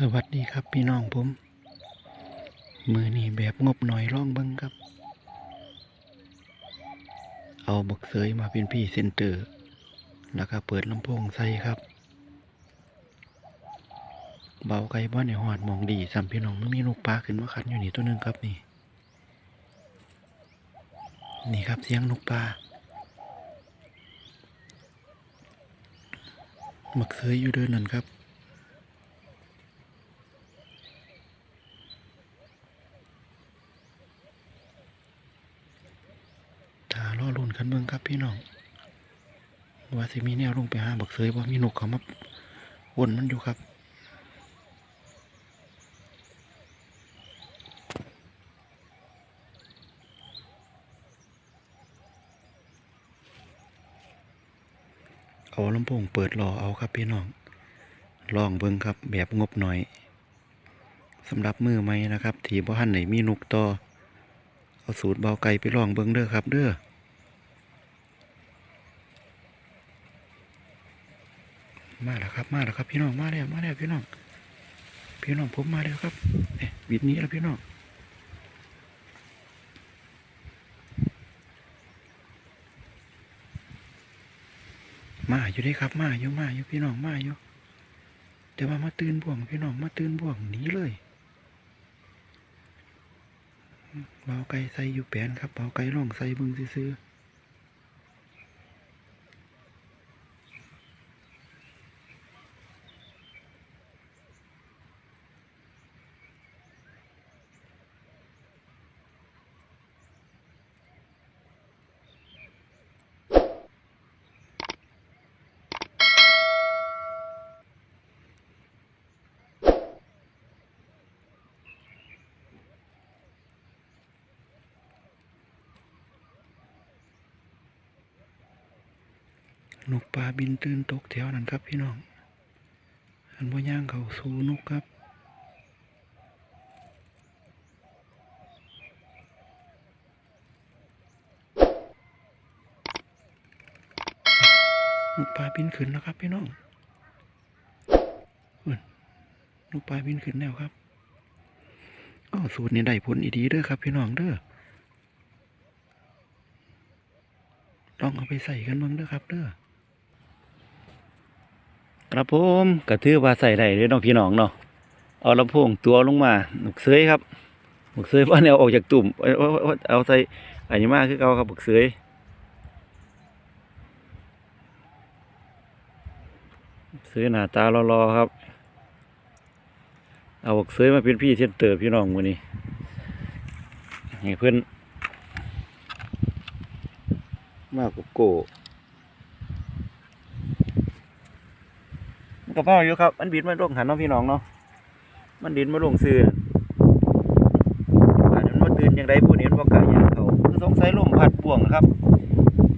สวัสดีครับพี่น้องผม มือนี่แบบงบหน่อยร่องเบิ้งครับ เอาบักเสยมาเป็นพี่เซนเตอร์ แล้วก็เปิดลำโพงใส่ครับ เบาไกลบ้านในหอดมองดีสามพี่น้องมันมีลูกปลาขึ้นมาขันอยู่นี่ตัวหนึงครับนี่ นี่ครับเสียงนกปลาบักเสยอยู่เดินนั่นครับ ถ้ารอรุ่น กันเบิ่งครับพี่น้องว่าสิมีแนวลงไปหาบักเสยว่ามีนกเขามาวนมันอยู่ครับเอาลำโพงเปิดรอเอาครับพี่น้องลองเบิ่งครับแบบงบหน่อยสำหรับมือใหม่นะครับที่บ่ทันไหนมีนกต่อเอาสูตรเบาไก่ไปลองเบิ้งเด้อครับเด้อ มาแล้วครับมาแล้วครับ พี่น้องมาแล้วมาแล้วพี่น้อง พี่น้องผมมาแล้วครับเอ๊ะบิดนี้แล้วพี่น้องมาอยู่ด้ครับมาอยู่มาอยู่พี่น้องมาอยู่แต่ว่ามาตื่นบ่วงพี่น้องมาตื่นบ่วงหนีเลยเบาไก่ใส่อยู่แปนครับเบาไก่ล่องใส่บึงซื้อ นกปลาบินตื่นตกแถวนั้นครับพี่น้อง อันบ่ย่างเขาสู่นกครับ นกปลาบินขึ้นแล้วครับพี่น้องอุ่นนกปลาบินขึ้นแล้วครับก็สูตรนี้ได้ผลอีดีเด้อครับ พี่น้องเด้อลองเอาไปใส่กันบ้างเด้อครับเด้อ ครับผมก็ถือว่าใส่ได้เลยน้องพี่น้องเนาะเอาลำโพงตัวลงมาหนุกเสยครับหนุกเสยว่าแนวออกจากตุ่มเอาใส่อันนี้มากคือเอาครับหนุกเสยเสยหน้าตารอๆครับ เอาหนุกเสยมาเป็นพี่เซนเตอร์พี่น้องมือนี้ให้เพื่อนมากกว่าโก มันก็เฝ้าอยู่ครับ มันบินมาลงหันน้องพี่น้องเนาะ มันดินมาลงซื้อว่ามันมาตื่นยังไงผู้นี้มันกล้าย่างเขาคือสงสัยลมพัดป่วงครับ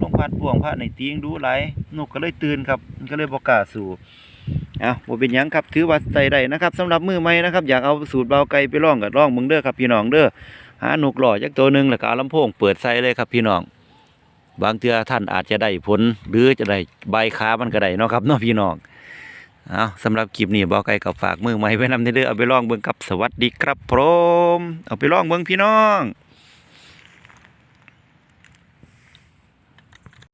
ลมพัดป่วงพัดในตีงดูไหลนกก็เลยตื่นครับ มันก็เลยบ่กล้าสู่เอาบ่เป็นยังครับ ถือว่าใส่ได้นะครับสำหรับมือใหม่นะครับ อยากเอาสูตรเบาไก่ไปลองก็ลองเบิ่งเด้อครับพี่น้องเด้อ หาหนุกหล่อจักตัวหนึ่งแล้วก็เอาลำโพงเปิดใส่เลยครับพี่น้อง บางเทือท่านอาจจะได้ผลหรือจะได้ใบขามันก็ได้เนาะครับเนาะพี่น้อง เอาสำหรับคลิปนี้บอกไก่กับฝากมือใหม่ไว้นำเด้อเอาไปลองเบิ่งกับสวัสดีครับพร้อมเอาไปลองเบิ่งพี่น้อง